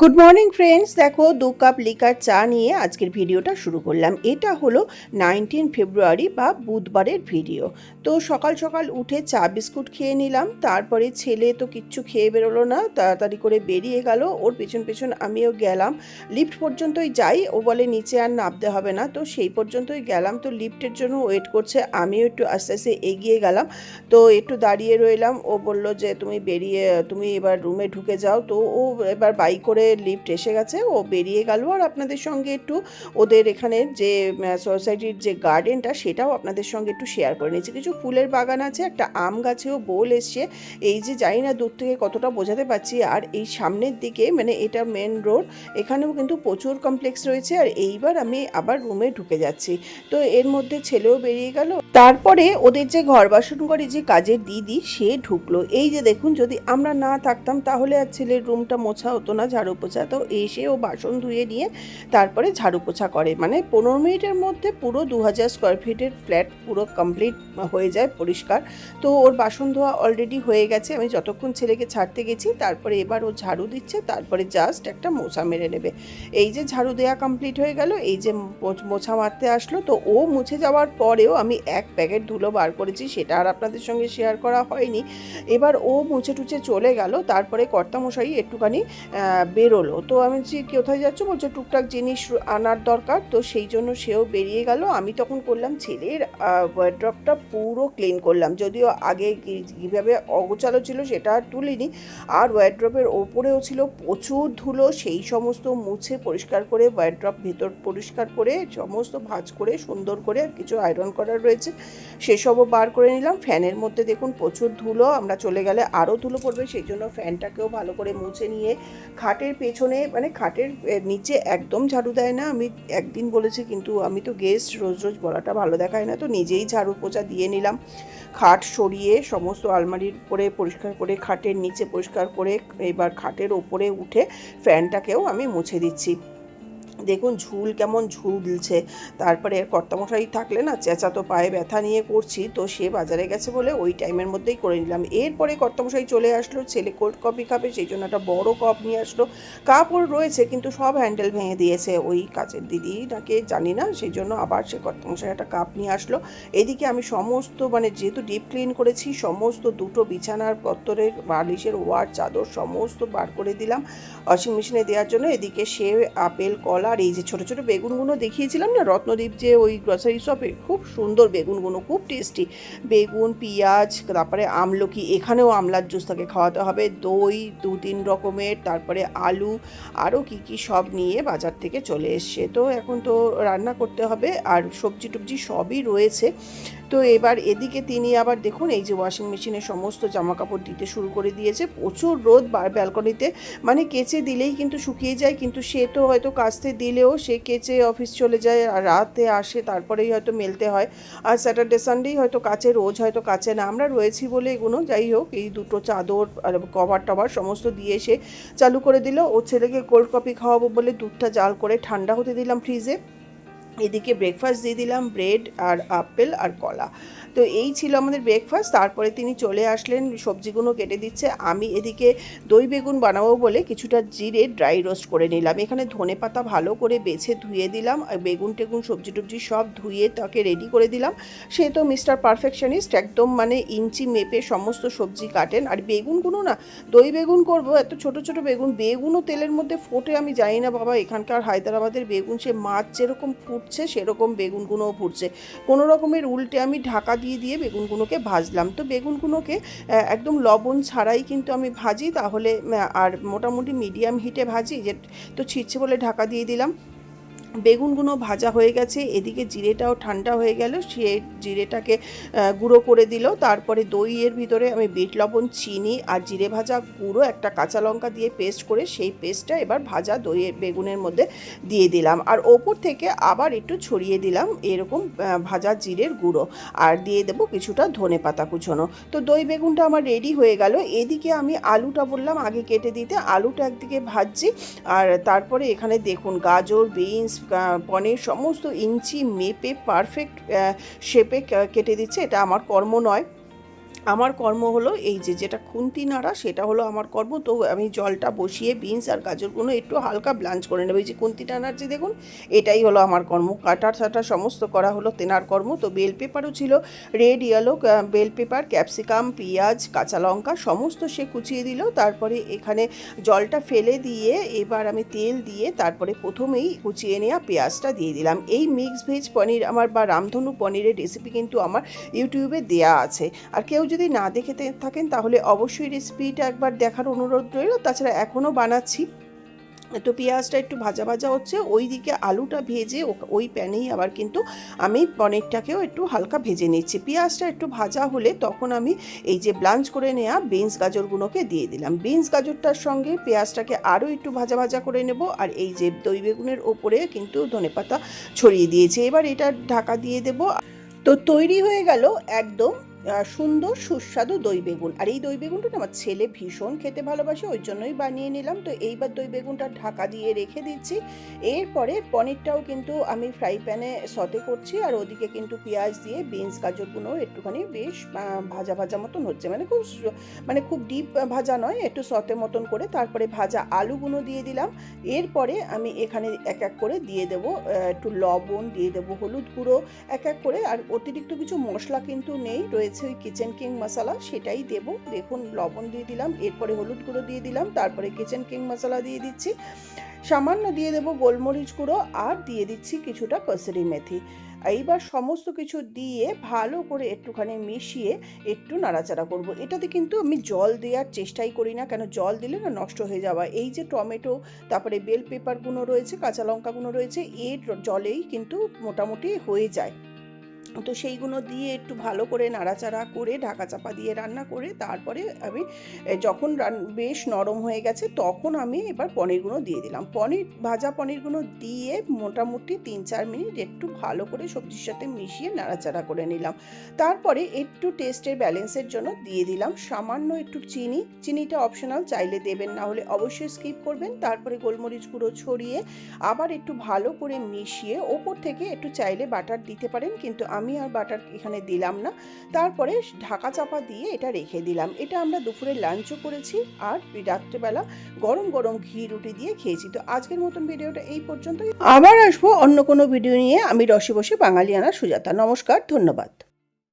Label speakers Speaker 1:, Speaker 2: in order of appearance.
Speaker 1: Good morning friends দেখো, দু cup liquor চা নিয়ে আজকের ভিডিওটা শুরু করলাম। এটা হলো নাইনটিন ফেব্রুয়ারি বা বুধবারের ভিডিও তো সকাল সকাল উঠে চা বিস্কুট খেয়ে নিলাম। তারপরে ছেলে তো কিচ্ছু খেয়ে বেরোলো না, তাড়াতাড়ি করে বেরিয়ে গেল। ওর পেছন পেছন আমিও গেলাম। লিফট পর্যন্তই যাই, ও বলে নিচে আর নামতে হবে না। তো সেই পর্যন্তই গেলাম। তো লিফটের জন্য ওয়েট করছে। আমিও একটু আস্তে আস্তে এগিয়ে গেলাম। তো একটু দাঁড়িয়ে রইলাম। ও বলল যে, তুমি বেরিয়ে, তুমি এবার রুমে ঢুকে যাও। তো ও এবার বাইক করে লিফট এসে গেছে, ও বেরিয়ে গেল। আর আপনাদের সঙ্গে একটু ওদের এখানে যে সোসাইটির যে গার্ডেনটা সেটাও আপনাদের সঙ্গে একটু শেয়ার করে নিয়েছি। কিছু ফুলের বাগান আছে, একটা আম গাছেও বোল এসছে। এই যে জানি না দূর থেকে কতটা বোঝাতে পারছি, আর এই সামনের দিকে মানে এটা মেন রোড এখানেও কিন্তু প্রচুর কমপ্লেক্স রয়েছে। আর এইবার আমি আবার রুমে ঢুকে যাচ্ছি। তো এর মধ্যে ছেলেও বেরিয়ে গেল। তারপরে ওদের যে ঘর বাসন করে যে কাজের দিদি, সে ঢুকলো। এই যে দেখুন, যদি আমরা না থাকতাম, তাহলে আর ছেলের রুমটা মোছা হতো না, ঝাড়ু পোছা তো এসে ও বাসন ধুয়ে নিয়ে তারপরে ঝাড়ু পোছা করে। মানে পনেরো মিনিটের মধ্যে পুরো দু হাজার স্কোয়ার ফিটের ফ্ল্যাট পুরো কমপ্লিট হয়ে যায় পরিষ্কার। তো ওর বাসন ধোয়া অলরেডি হয়ে গেছে। আমি যতক্ষণ ছেলেকে ছাড়তে গেছি তারপরে এবার ও ঝাড়ু দিচ্ছে তারপরে জাস্ট একটা মোছা মেরে নেবে। এই যে ঝাড়ু দেওয়া কমপ্লিট হয়ে গেল এই যে মোছা মারতে আসলো তো ও মুছে যাওয়ার পরেও আমি এক প্যাকেট ধুলো বার করেছি সেটা আর আপনাদের সঙ্গে শেয়ার করা হয়নি। এবার ও মুছে টুছে চলে গেল তারপরে কর্তামশাই একটুখানি আহ, বেরোলো। তো আমি বলছি কোথায় যাচ্ছ বলছে, টুকটাক জিনিস আনার দরকার। তো সেই জন্য সেও বেরিয়ে গেল। আমি তখন করলাম ছেলের ওয়ার্ড্রপটা পুরো ক্লিন করলাম। যদিও আগে কীভাবে অগোছালো ছিল সেটা আর তুলিনি। আর ওয়ার্ড্রপের ওপরেও ছিল প্রচুর ধুলো। সেই সমস্ত মুছে পরিষ্কার করে ওয়ার্ড্রপ ভেতর পরিষ্কার করে, সমস্ত ভাঁজ করে, সুন্দর করে আর কিছু আয়রন করার রয়েছে, সেসবও বার করে নিলাম। ফ্যানের মধ্যে দেখুন প্রচুর ধুলো। আমরা চলে গেলে আরও ধুলো পড়বে। সেই জন্য ফ্যানটাকেও ভালো করে মুছে নিয়ে, খাটের পেছনে মানে খাটের নিচে একদম ঝাড়ু দেয় না। আমি একদিন বলেছি, কিন্তু আমি তো গেস্ট রোজ রোজ বলাটা ভালো দেখায় না। তো নিজেই ঝাড়ু পোচা দিয়ে নিলাম। খাট সরিয়ে সমস্ত আলমারির উপরে পরিষ্কার করে, খাটের নিচে পরিষ্কার করে, এবার খাটের ওপরে উঠে ফ্যানটাকেও আমি মুছে দিচ্ছি। দেখুন, ঝুল কেমন ঝুলছে তারপরে কর্তামশাই থাকলে না চেঁচা তো পায়ে ব্যথা নিয়ে করছি, তো সে বাজারে গেছে বলে ওই টাইমের মধ্যেই করে নিলাম। এরপরে কর্তামশাই চলে আসলো, ছেলে কোল্ড কফি খাবে, সেই জন্য একটা বড় কাপ নিয়ে আসলো। কাপ ওর রয়েছে, কিন্তু সব হ্যান্ডেল ভেঙে দিয়েছে। ওই কাচের দিদি নাকি জানি না, সেই জন্য আবার সে কর্তামশাই একটা কাপ নিয়ে আসলো। এদিকে আমি সমস্ত মানে যেহেতু ডিপ ক্লিন করেছি, সমস্ত দুটো বিছানার পত্তরের বালিশের ওয়ার চাদর, সমস্ত বার করে দিলাম। ওয়াশিং মেশিনে দেওয়ার জন্য এদিকে সে আপেল, কলা আর এই যে ছোটো ছোটো বেগুনগুলো দেখিয়েছিলাম না রত্নদ্বীপ যে ওই গ্রসারি শপে খুব সুন্দর বেগুনগুলো, খুব টেস্টি বেগুন, পেঁয়াজ, তারপরে আমলকি, এখানেও আমলার জুস তাকে খাওয়াতে হবে। দই দু তিন রকমের, তারপরে আলু, আরও কি কি সব নিয়ে বাজার থেকে চলে এসছে। তো এখন তো রান্না করতে হবে আর সবজি টবজি সবই রয়েছে। তো এবার এদিকে তিনি আবার দেখুন, এই যে ওয়াশিং মেশিনে সমস্ত জামা কাপড় দিতে শুরু করে দিয়েছে। প্রচুর রোদ ব্যালকনিতে মানে কেচে দিলেই কিন্তু শুকিয়ে যায়, কিন্তু সে তো হয়তো কাচতে দিলেও সে কেচে অফিস চলে যায়, আর রাতে আসে, তারপরেই হয়তো মেলতে হয়। আর স্যাটারডে, সানডেই হয়তো কাছে, রোজ হয়তো কাছে না। আমরা রয়েছি বলে এগুলো যাই হোক, এই দুটো চাদর আর কভার টভার সমস্ত দিয়ে সে চালু করে দিল। ও ছেলেকে কোল্ড কফি খাওয়াবো বলে দুধটা জাল করে ঠান্ডা হতে দিলাম ফ্রিজে এদিকে ব্রেকফাস্ট দিয়ে দিলাম ব্রেড আর আপেল আর কলা। তো এই ছিল আমাদের ব্রেকফাস্ট তারপরে তিনি চলে আসলেন, সবজিগুলো কেটে দিচ্ছে। আমি এদিকে দই বেগুন বানাবো বলে কিছুটা জিরে ড্রাই রোস্ট করে নিলাম। এখানে ধনে পাতা ভালো করে বেছে ধুয়ে দিলাম বেগুন টেগুন, সবজি টবজি সব ধুয়ে তাকে রেডি করে দিলাম। সে তো মিস্টার পারফেকশনিস্ট একদম মানে ইঞ্চি মেপে সমস্ত সবজি কাটেন। আর বেগুনগুলো না, দই বেগুন করব, এত ছোট ছোট বেগুন, বেগুনও তেলের মধ্যে ফোটে, আমি জানি না বাবা, এখানকার হায়দ্রাবাদের বেগুন সে মাছ যেরকম ফুটছে সেরকম বেগুনগুলোও ফুটছে কোনো রকমের উল্টে আমি ঢাকা দিয়ে দিয়ে বেগুনগুলোকে ভাজলাম। তো বেগুনগুলোকে একদম লবণ ছাড়াই কিন্তু আমি ভাজি, তাহলে আর মোটামুটি মিডিয়াম হিটে ভাজি, যে তো ছিটছে বলে ঢাকা দিয়ে দিলাম। বেগুনগুলো ভাজা হয়ে গেছে, এদিকে জিরেটাও ঠান্ডা হয়ে গেল, সে জিরেটাকে গুঁড়ো করে দিল, তারপরে দইয়ের ভিতরে আমি বিট, লবণ, চিনি আর জিরে ভাজা গুঁড়ো, একটা কাঁচা লঙ্কা দিয়ে পেস্ট করে সেই পেস্টটা এবার ভাজা দইয়ের বেগুনের মধ্যে দিয়ে দিলাম। আর ওপর থেকে আবার একটু ছড়িয়ে দিলাম এরকম ভাজা জিরের গুঁড়ো আর দিয়ে দেবো কিছুটা ধনে পাতা কুচোনো। তো দই বেগুনটা আমার রেডি হয়ে গেল। এদিকে আমি আলুটা বললাম আগে কেটে দিতে, আলুটা একদিকে ভাজছি আর তারপরে এখানে দেখুন গাজর, বিনস পনির সমস্ত ইঞ্চি মেপে পারফেক্ট শেপে কেটে দিচ্ছে। এটা আমার কর্ম নয়। আমার কর্ম হলো এই যে, যেটা খুন্তি নাড়া, সেটা হলো আমার কর্ম। তো আমি জলটা বসিয়ে বিনস আর গাজরগুলো একটু হালকা ব্লাঞ্চ করে নেব। এই যে খুন্তি টানার যে দেখুন, এটাই হলো আমার কর্ম। কাটার ছাটা সমস্ত করা হলো তেনার কর্ম। তো বেল পেপারও ছিল, red, yellow bell pepper, capsicum, পেঁয়াজ, কাঁচা লঙ্কা, সমস্ত সে কুচিয়ে দিল। তারপরে এখানে জলটা ফেলে দিয়ে এবার আমি তেল দিয়ে তারপরে প্রথমেই কুচিয়ে নেওয়া পেঁয়াজটা দিয়ে দিলাম। এই মিক্স ভেজ পনির আমার বা রামধনু পনিরের রেসিপি কিন্তু আমার ইউটিউবে দেয়া আছে। আর কেউ না দেখে থাকেন, তাহলে অবশ্যই রেসিপিটা একবার দেখার অনুরোধ রইল। তাছাড়া এখনও বানাচ্ছি। তো পেঁয়াজটা একটু ভাজা ভাজা হচ্ছে ওই দিকে আলুটা ভেজে ওই প্যানেই আবার কিন্তু আমি পনিরটাকেও একটু হালকা ভেজে নিচ্ছি। পেঁয়াজটা একটু ভাজা হলে তখন আমি এই যে ব্লাঞ্চ করে নেওয়া বিনস গাজরগুলোকে দিয়ে দিলাম। বিনস গাজরটার সঙ্গে পেঁয়াজটাকে আরও একটু ভাজা ভাজা করে নেব, আর এই যে দই বেগুনের ওপরে কিন্তু ধনেপাতা ছড়িয়ে দিয়েছে। এবার এটা ঢাকা দিয়ে দেব। তো তৈরি হয়ে গেল একদম সুন্দর, সুস্বাদু দই বেগুন। আর এই দই বেগুনটা আমার ছেলে ভীষণ খেতে ভালোবাসে, ওই জন্যই বানিয়ে নিলাম। তো এইবার দই বেগুনটা ঢাকা দিয়ে রেখে দিচ্ছি। এরপরে পনিরটাও কিন্তু আমি ফ্রাই প্যানে সতে করছি, আর ওদিকে কিন্তু পেঁয়াজ দিয়ে বিনস গাজরগুলো একটুখানি বেশ ভাজা ভাজা মতন হচ্ছে। মানে খুব মানে খুব ডিপ ভাজা নয়, একটু সতে মতন করে। তারপরে ভাজা আলুগুলো দিয়ে দিলাম। এরপরে আমি এখানে এক এক করে দিয়ে দেবো একটু লবণ, দিয়ে দেবো হলুদ গুঁড়ো, এক এক করে। আর অতিরিক্ত কিছু মশলা কিন্তু নেই, রয়েছে ওই কিচেন কিং মশলা সেটাই দেবো। দেখুন, লবণ দিয়ে দিলাম, এরপরে হলুদ গুঁড়ো দিয়ে দিলাম, তারপরে কিচেন কিং মশলা দিয়ে দিচ্ছি। সামান্য দিয়ে দেবো গোলমরিচ গুঁড়ো আর দিয়ে দিচ্ছি কিছুটা কসুরি মেথি। এইবার সমস্ত কিছু দিয়ে ভালো করে একটুখানি মিশিয়ে একটু নাড়াচাড়া করব। এটাতে কিন্তু আমি জল দেওয়ার চেষ্টাই করি না, কেন জল দিলে না নষ্ট হয়ে যাওয়া। এই যে টমেটো, তারপরে বেল পেপারগুলো রয়েছে, কাঁচা লঙ্কাগুলো রয়েছে, এর জলেই কিন্তু মোটামুটি হয়ে যায়। তো সেইগুলো দিয়ে একটু ভালো করে নাড়াচাড়া করে ঢাকা চাপা দিয়ে রান্না করে তারপরে আমি যখন বেশ নরম হয়ে গেছে তখন আমি এবার পনিরগুলো দিয়ে দিলাম। পনির, ভাজা পনিরগুলো দিয়ে মোটামুটি তিন চার মিনিট একটু ভালো করে সবজির সাথে মিশিয়ে নাড়াচাড়া করে নিলাম। তারপরে একটু টেস্টের ব্যালেন্সের জন্য দিয়ে দিলাম সামান্য একটু চিনি। চিনিটা অপশনাল, চাইলে দেবেন, না হলে অবশ্যই স্কিপ করবেন। তারপরে গোলমরিচ গুঁড়ো ছড়িয়ে আবার একটু ভালো করে মিশিয়ে ওপর থেকে একটু চাইলে বাটার দিতে পারেন। কিন্তু আমি আর বাটার এখানে দিলাম না। তারপরে ঢাকা চাপা দিয়ে এটা রেখে দিলাম। এটা আমরা দুপুরে লাঞ্চও করেছি আর রাত্রেবেলা গরম গরম ঘি রুটি দিয়ে খেয়েছি। তো আজকের মতন ভিডিওটা এই পর্যন্তই। আবার আসব অন্য কোনো ভিডিও নিয়ে। আমি রসে বসে বাঙালিয়ানা সুজাতা। নমস্কার, ধন্যবাদ।